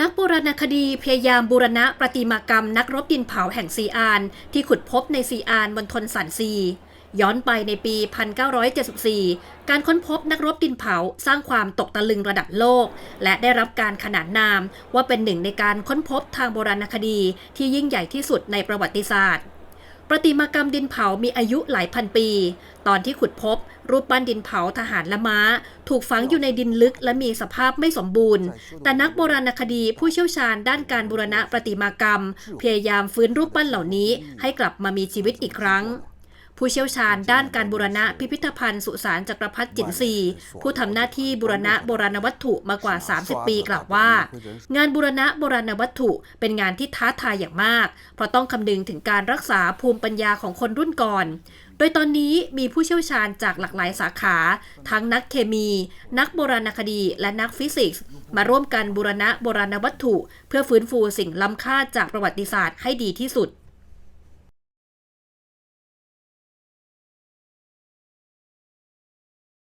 นักโบราณคดีพยายามบูรณะประติมากรรมนักรบดินเผาแห่งซีอาน ที่ขุดพบในซีอานบนทนสันซี ย้อนไปในปี 1974 การค้นพบนักรบดินเผาสร้างความตกตะลึงระดับโลก และได้รับการขนานนามว่าเป็นหนึ่งในการค้นพบทางโบราณคดีที่ยิ่งใหญ่ที่สุดในประวัติศาสตร์ ประติมากรรมดินเผามีอายุหลายพันปี ตอนที่ขุดพบ รูปปั้นดินเผาทหารและม้า ถูกฝังอยู่ในดินลึกและมีสภาพไม่สมบูรณ์ แต่นักโบราณคดีผู้เชี่ยวชาญด้านการบูรณะประติมากรรม พยายามฟื้นรูปปั้นเหล่านี้ให้กลับมามีชีวิตอีกครั้ง ผู้เชี่ยวชาญด้านการบูรณะพิพิธภัณฑ์สุสานจักรพรรดิจินซีผู้ทำหน้าที่บูรณะโบราณวัตถุมากว่า 30 ปีกล่าวว่า งานบูรณะโบราณวัตถุเป็นงานที่ท้าทายอย่างมาก เพราะต้องคำนึงถึงการรักษาภูมิปัญญาของคนรุ่นก่อน โดยตอนนี้มีผู้เชี่ยวชาญจากหลากหลายสาขา ทั้งนักเคมี นักโบราณคดี และนักฟิสิกส์ มาร่วมกันบูรณะโบราณวัตถุ เพื่อฟื้นฟูสิ่งล้ำค่าจากประวัติศาสตร์ให้ดีที่สุด